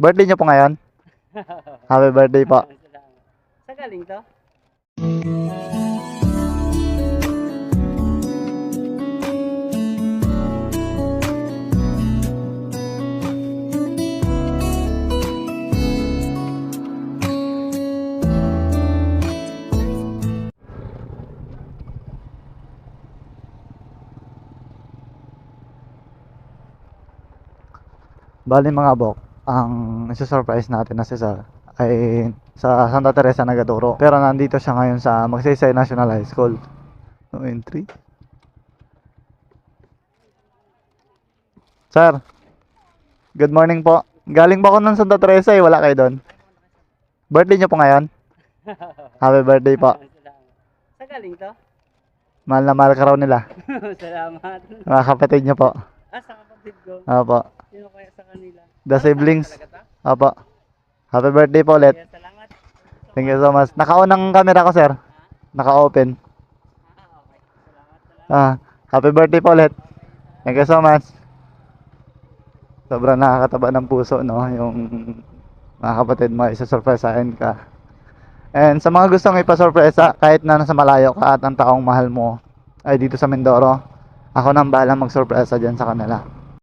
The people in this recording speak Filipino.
Birthday niyo po ngayon? Happy birthday po. Sa galing to? Bali mga bok, ang isa-surprise natin na si Sir ay sa Santa Teresa Nagaturo. Pero nandito siya ngayon sa Magsaysay National High School. No entry. Sir, good morning po. Galing ba ako ng Santa Teresa eh, wala kayo doon. Birthday niyo po ngayon? Happy birthday po. Sa galing to? Mahal na mahal ka raw nila. Salamat. Mga kapatid niyo po. Ah, sa kapatid ko. Opo. Sino kaya sa kanila? The siblings. Opo. Happy birthday po ulit. Salamat. Thank you so much. Naka-on ang camera ko, sir. Naka-open. Ah. Ah, happy birthday po ulit. Thank you so much. Sobrang nakakataba ng puso, no? Yung mga kapatid mo, isa-surpresahin ka. And sa mga gustong ipasurpresa, kahit na nasa malayo ka at ang taong mahal mo ay dito sa Mindoro, ako nang bahala mag-surpresa dyan sa kanila.